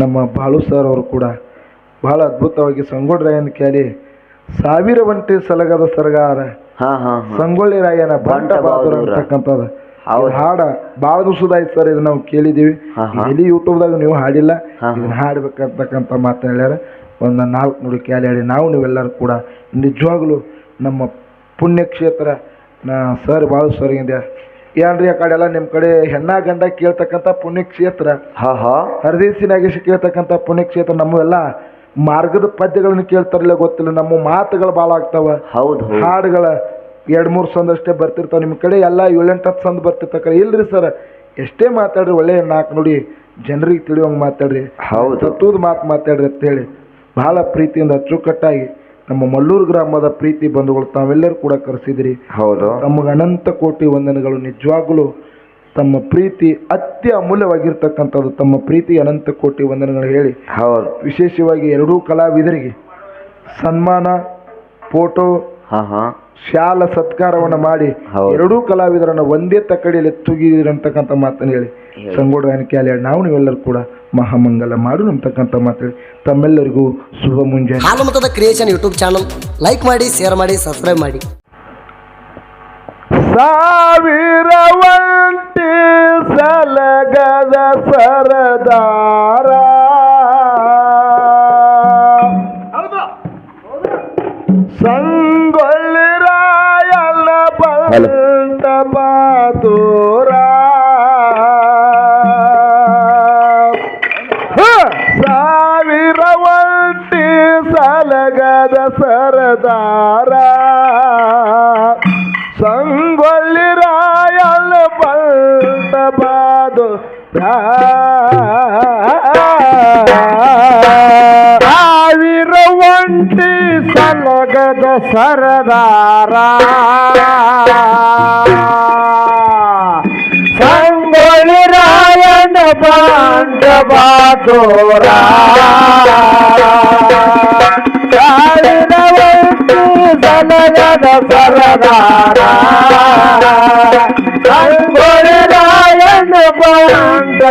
ನಮ್ಮ ಬಾಳು ಸರ್ ಅವರು ಕೂಡ ಬಹಳ ಅದ್ಭುತವಾಗಿ ಸಂಗೊಳ್ಳಿರಾಯನ ಕೇಳಿ ಸಾವಿರ ಒಂಟಿ ಸಲಗದ ಸರಗಾರ ಸಂಗೊಳ್ಳಿ ರಾಯನ ಬಂಟ ಬಹದ್ದು. ಅಂತಕ್ಕಂಥದ್ದು. ಹಾಡ ಭಾಳ ದಿವಸದಾಯ್ತು ಸರ್ ಇದನ್ನ ನಾವು ಕೇಳಿದೀವಿ. ಎಲ್ಲಿ ಯೂಟ್ಯೂಬ್ದಾಗ ನೀವು ಹಾಡಿಲ್ಲ. ಇದನ್ನ ಹಾಡ್ಬೇಕಂತಕ್ಕಂಥ ಮಾತು ಹೇಳ್ಯಾರ ಒಂದು ನಾಲ್ಕು ನೋಡಿ ಕೇಳಿ ಹೇಳಿ ನಾವು ನೀವೆಲ್ಲರೂ ಕೂಡ ನಿಜವಾಗ್ಲೂ ನಮ್ಮ ಪುಣ್ಯಕ್ಷೇತ್ರ ನಾ ಸರ್ ಭಾಳ ಸರ್ಗಿಂದೆ ಏನ್ರಿ ಆ ಕಡೆ ಎಲ್ಲ ನಿಮ್ಮ ಕಡೆ ಹೆಣ್ಣ ಗಂಡ ಕೇಳ್ತಕ್ಕಂಥ ಪುಣ್ಯಕ್ಷೇತ್ರ? ಹಾ ಹಾ. ಹರದೇಸಿ ನಾಗೇಶ್ ಕೇಳ್ತಕ್ಕಂಥ ಪುಣ್ಯಕ್ಷೇತ್ರ ನಮ್ಮವೆಲ್ಲ ಮಾರ್ಗದ ಪದ್ಯಗಳನ್ನ ಕೇಳ್ತಾರಲ್ಲ ಗೊತ್ತಿಲ್ಲ ನಮ್ಮ ಮಾತುಗಳು ಭಾಳ ಆಗ್ತಾವ. ಹೌದು ಹಾಡುಗಳ ಎರಡು ಮೂರು ಸಂದಷ್ಟೇ ಬರ್ತಿರ್ತಾವ ನಿಮ್ಮ ಕಡೆ ಎಲ್ಲ ಏಳೆಂಟು ಹತ್ತು ಸಂದ ಬರ್ತಿರ್ತಕ್ಕ ಇಲ್ರಿ ಸರ್ ಎಷ್ಟೇ ಮಾತಾಡ್ರಿ ಒಳ್ಳೆ ನಾಲ್ಕು ನೋಡಿ ಜನರಿಗೆ ತಿಳಿಯೋಂಗೆ ಮಾತಾಡ್ರಿ. ಹೌದು. ಮಾತು ಮಾತಾಡ್ರಿ ಅಂತ ಹೇಳಿ ಬಹಳ ಪ್ರೀತಿಯಿಂದ ಅಚ್ಚುಕಟ್ಟಾಗಿ ನಮ್ಮ ಮಲ್ಲೂರು ಗ್ರಾಮದ ಪ್ರೀತಿ ಬಂಧುಗಳು ತಾವೆಲ್ಲರೂ ಕೂಡ ಕರೆಸಿದಿರಿ. ಹೌದು. ನಮಗೆ ಅನಂತ ಕೋಟಿ ವಂದನೆಗಳು. ನಿಜವಾಗ್ಲೂ ತಮ್ಮ ಪ್ರೀತಿ ಅತ್ಯ ಅಮೂಲ್ಯವಾಗಿರ್ತಕ್ಕಂಥದ್ದು. ತಮ್ಮ ಪ್ರೀತಿ ಅನಂತ ಕೋಟಿ ವಂದನೆಗಳು ಹೇಳಿ. ಹೌದು. ವಿಶೇಷವಾಗಿ ಎರಡೂ ಕಲಾವಿದರಿಗೆ ಸನ್ಮಾನ ಫೋಟೋ ಹಾ ಹಾ. ಶಾಲ ಸತ್ಕಾರವನ್ನು ಮಾಡಿ ಹೌದು. ಎರಡೂ ಕಲಾವಿದರನ್ನ ಒಂದೇ ತಕ್ಕಡಿಯಲ್ಲಿ ತುಗಿದಿರಂತಕ್ಕಂಥ ಮಾತನ್ನು ಹೇಳಿ. ಹೇಳಿ. ಸಂಗೋಡ ಕ್ಯಾಲಿ ನಾವು ನೀವೆಲ್ಲರೂ ಕೂಡ ಮಹಾಮಂಗಲ ಮಾಡು ಅಂತಕ್ಕಂಥ ಮಾತು ಹೇಳಿ. ತಮ್ಮೆಲ್ಲರಿಗೂ ಶುಭ ಮುಂಜಾನೆ. ಹಾಲುಮತದ ಕ್ರಿಯೇಷನ್ ಯೂಟ್ಯೂಬ್ ಚಾನಲ್ ಲೈಕ್ ಮಾಡಿ ಶೇರ್ ಮಾಡಿ ಸಬ್ಸ್ಕ್ರೈಬ್ ಮಾಡಿ. ಸಾವಿರ ಸಲಗದ ಸರದಾರ. ಸಲಗದ ಸರದಾರ. ಸಂಗೊಳ್ಳಿ ರಾಯಲ್ ಬಂಟ ಬಾದು ಸಾವಿರ ಒಂಟಿ ಸಲಗದ ಸರದಾರ. ಸಂಗೊಳ್ಳಿ ಬಂಟ ಬಾದೂರ. ಸಾವಿರ ಒಂಟಿ ಸಲಗದ ಸರದಾರ ಸಂಗೊಳ್ಳಿ ರಾಯನ ಬಂಟ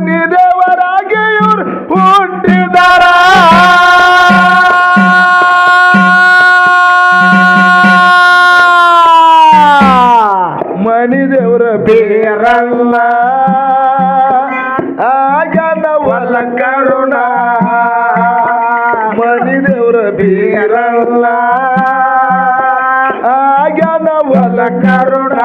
ಮನಿ ದೇವರಾಗಿ ಇವ್ರು ಹುಟ್ಟಿದರ. ಮನಿ ದೇವರ ಬೇರಲ್ಲ. ಆಗನ ಒಲ ಕರುಣ ಮನಿ ದೇವರ ಬೇರಲ್ಲ. ಆಗನ ಒಲ ಕರುಣ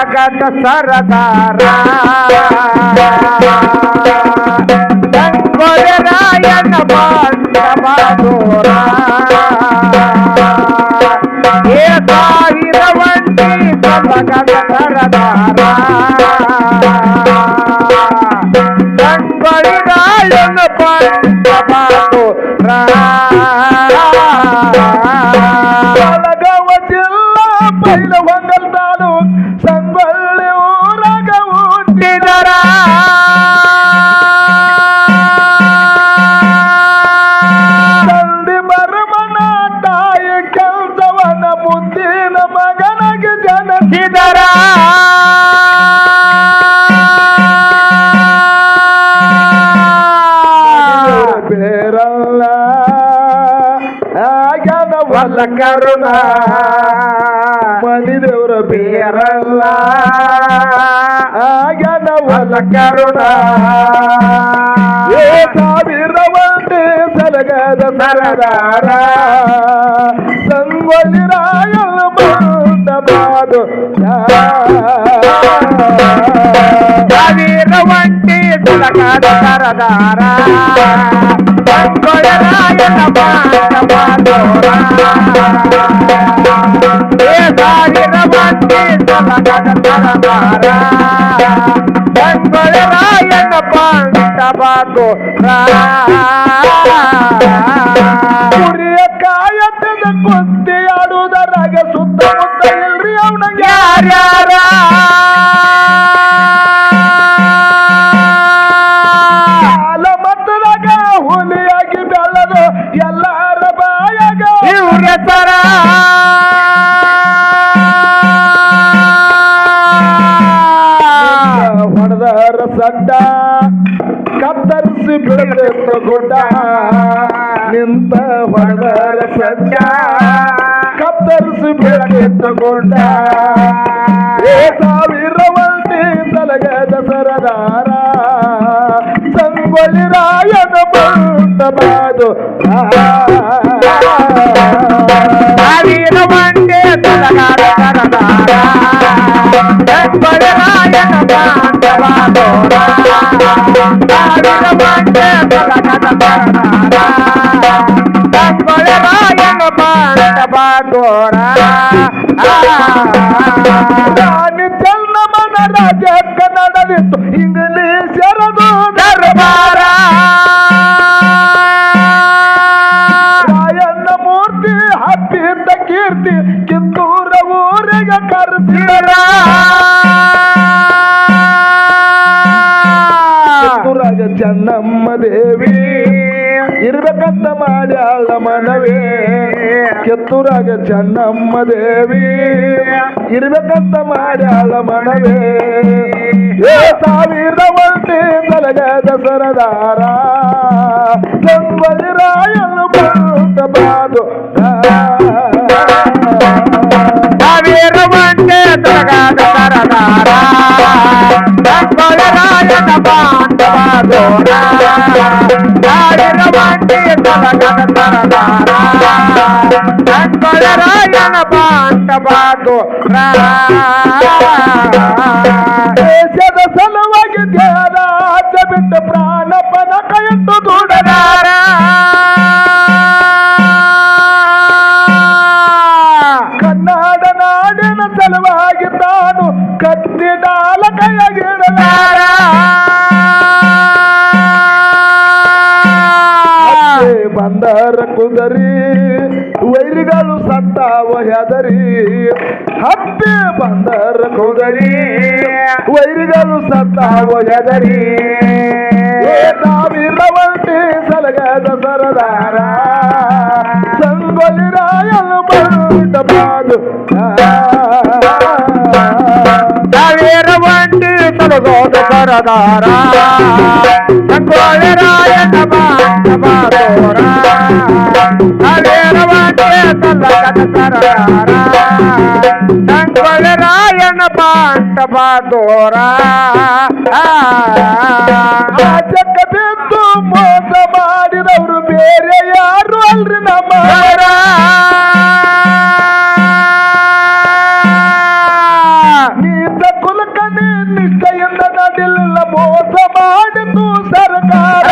ಸಲಗದ ಸರದಾರ. ರಾಯನ ಬಂದ ಬಾದೂರ ಏ ಸಾವಿರ ಒಂಟಿ ಜಗದ ಸರದಾರ. ರಾಯನ ಜನಸಿದರ ಬೇರಲ್ಲ. ಆಗನ ವಲ್ಲ ಕರುಣ. ಮನಿ ದೇವರ ಬೇರಲ್ಲ ಆಗನ ವಲ್ಲ ಕರುಣ. ಏ ಸಾವಿರ ಒಂದು ಸಲಗದ ಸರದಾರ. ಸಂಗೊಳ್ಳಿ ರಾಯಲ್ ಬಂದ ಸಾವಿರ ಒಂಟಿ ಸಲಗದ ಸರದಾರ. ಸಾವಿರ ಮಂದಿ ಸಲಗದ ಸರದಾರ. ಬಾಂಡ ಬಾಂಧೋರ ಕುರಿಯ ಯಾರ್ಯಾರ? ಮತ್ತದಾಗ ಹುಲಿಯಾಗಿ ಬೆಳೆದು ಎಲ್ಲಾರ ಬಾಯಾಗ ಇವ್ರ ತರ ಹೊಡೆದರ ಸಡ್ಡ ಕತ್ತರಿಸಿ ಬಿಡಬೇಕು ಗುಡ್ಡ. ನಿಂತ ಹೊಡೆದರ ಸಡ್ಡ ಕತ್ತರಿಸಿ ಬಿಡದಿತ್ತು ಗುಡ್ಡ ಏ ಸಾವಿರ ಮಂದಿ ತಲಗದ ಸರದಾರ ಸಂಗೊಳ್ಳಿ ರಾಯನ ಬಂದ ಬಾದು ಸಾವಿರ ಮಂದಿ ತಲಗಾರ ಸರದಾರ ಬೆಂಬಲರಾಯನ ಬಾಂಧವಾದೋರ ಸಾವಿರ ಮಂದಿ ತಲಗದ ಸರದಾರ ಬೆಂಬಲರಾಯನ ಬಾಂಧವಾದೋರ ರಾಣಿ ಚೆನ್ನಮ್ಮನ ರಾಜ ಕನ್ನಡದಿತ್ತು ಇಂಗ್ಲೀಷ್ ದರ್ಬಾರ ಕಿತ್ತೂರಾಗ ಚೆನ್ನಮ್ಮ ದೇವಿ. ಇರ್ಬೇಕಂತ ಮಾಡ್ಯಾಳ ಮನವೇ. ಏ ಸಾವಿರ ಒಂದೇ ತಲಗದ ದಸರದಾರ ಸಂಗೊಳ್ಳಿ ರಾಯನು ಬಂದ ಸಾವಿರ ಮಂದಿ ತೊಲಗಾದ ದಸರದಾರ ಬಾಂಧವಾದೋರ ಸಾವಿರ ಬಾಂಧವಾದೋರ ದೇಶದ ಸಲುವಾಗಿ ದೇಹದ ಆಚ ಬಿಟ್ಟು ಪ್ರಾಣಪನ ಕೈಟ್ಟು ದೂಡದಾರ ಕನ್ನಡ ನಾಡಿನ ಸಲುವಾಗಿ ತಾನು ಕತ್ತಿ ನಾಲ ಕೈಯಾಗಿಡಲಾರ ಬಂದರ ಕುದರಿ, ವೈರಿಗಳು ಸತ್ತಾವ ಹೆದರಿ. ಹತ್ತಿ ಬಂದರ ಕುದರಿ, ವೈರಿಗಳು ಸತ್ತಾವ ಹೆದರಿ. ನಾವಿರವಂತೆ ಸಲಗದ ಸರದಾರ. ಸಂಗೊಳ್ಳಿ ರಾಯಲು ಬಂದ ಬಾದು ಸಾವಿರ ಮಂದಿ ತೊಲಗೋದ ಸರದಾರ ಸಂಗೊಳ್ಳಿರಾಯನ ಬಾಂಧವಾದೋರ ಸಾವಿರ ಮಂದಿ ತೊಲಗದ ಸರದಾರ ಸಂಗೊಳ್ಳಿರಾಯನ ಬಾಂಧವಾದೋರ ರಾಜಕ್ಕ ಬಿದ್ದು ಮೋಸ ಮಾಡಿದವರು ಬೇರೆ ಯಾರು ಅಲ್ರಿ ನಮ್ಮ ನಡಿಲ್ಲ ಮೋಸ ಮಾಡಿತು ಸರ್ಕಾರ.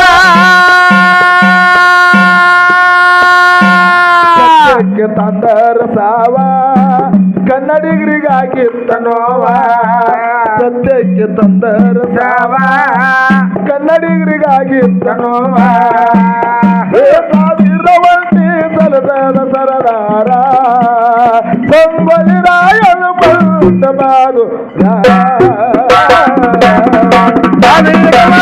ತಂದರ ಸಾವ ಕನ್ನಡಿಗರಿಗಾಗಿತ್ತ ನೋವ ಸತ್ಯಕ್ಕೆ ತಂದರ ಸಾವ ಕನ್ನಡಿಗರಿಗಾಗಿತ್ತ ನೋವ ಸಾವಿರವಂತಿ ಸಲದ ಸರದಾರ ಸಂಗೊಳ್ಳಿ ರಾಯನು ಬಂದ ಬಾದು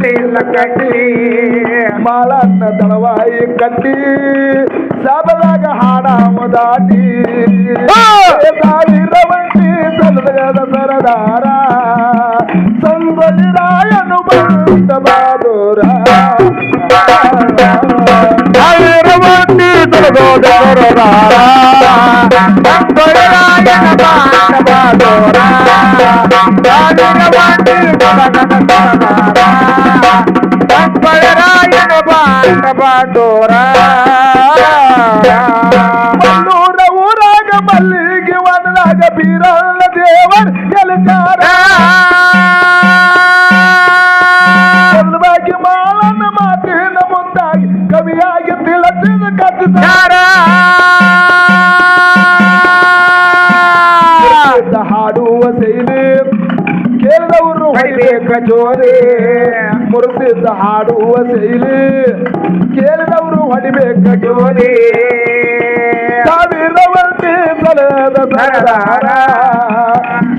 ತೂಗುತ್ತಾರೆ ತೊಟ್ಟಿಲ್ಲ ಕಟ್ಟಿ ಮಾಳನ್ನ ದಳವಾಯಿ ಕಟ್ಟಿ ಸಬದಾಗ ಹಾಡ ಮುದಾಟಿ ಸಾವಿರವಂತಿ ಸಲದ ಸರದಾರ ಸಂಗೊಳ್ಳಿ ರಾಯನು ಬಂದ ಬಾದೂರ ಸಾವಿರವಂತಿ ತೊಲಗೋದ ಸರದಾರ ಸಂಗೊಳ್ಳಿರಾಯನ ಬಾಣ ಬಾದೋರ ಸಾವಿರವಂತಿ ತೊಲಗದ ಸರದಾರ ಬಾಣ ಬಾದೋರ ಮಲ್ಲೂರ ಊರಾಗ ಮಲ್ಲಿಗೆ ವನದಾಗ ಬೀರಲ್ಲ ದೇವರ್ ಗೆಲಚಾರ ಬಾಗಿ ಮಾಲನ ಮಾತಿನ ಮುಂದಾಗಿ ಕವಿಯಾಗಿ ತಿಳಸಿದ ಕತ್ತಿದ ಜೋರೆ ಮುರುತಿದ್ದ ಹಾಡುವ ಶೈಲಿ ಕೇಳಿದವರು ಹೊಡಿಬೇಕ ಜೋರೆ. ಸಾವಿರವರ್ತಿ ಸಲದ ಸರದಾರ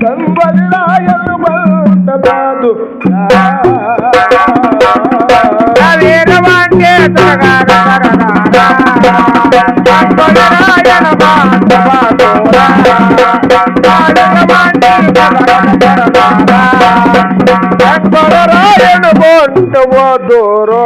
ಸಂಬಲಿಲ ಎಂದು ಸಾವಿರವಂತೆ ಸಂಬಲಿಲ ಪರರಾಯಣ ಬಂಡವ ದೋರೋ.